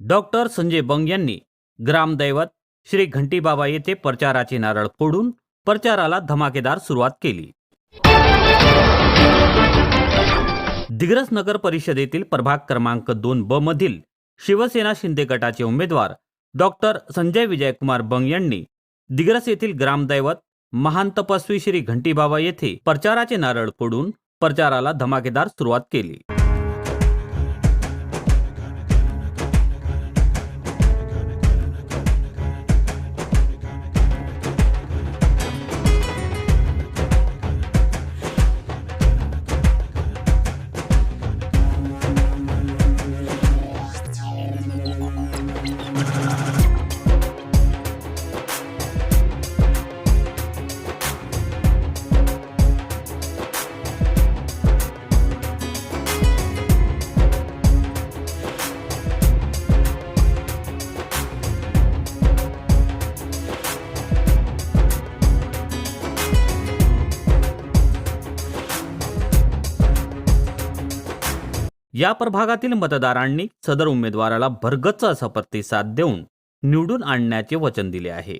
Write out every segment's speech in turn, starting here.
Doctor Sanjay Bang यांनी ग्रामदैवत श्री घंटीबाबा येथे प्रचाराचे नारळ फोडून प्रचाराला धमाकेदार सुरुवात केली. दिग्रस नगर परिषदेतील प्रभाग क्रमांक दोन ब मधील शिवसेना शिंदे गटाचे उमेदवार डॉक्टर संजय विजयकुमार बंग यांनी दिग्रस येथील ग्रामदैवत महान तपस्वी श्री घंटीबाबा येथे प्रचाराचे नारळ फोडून प्रचाराला धमाकेदार सुरुवात केली. या प्रभागातील मतदारांनी सदर उमेदवाराला भरगच्च असा प्रतिसाद देऊन निवडून आणण्याचे वचन दिले आहे.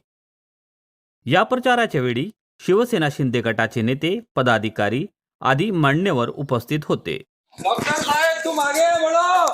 या प्रचाराच्या वेळी शिवसेना शिंदे गटाचे नेते पदाधिकारी आदी मान्यवर उपस्थित होते. डॉक्टर साहेब तू मागे बढ़ो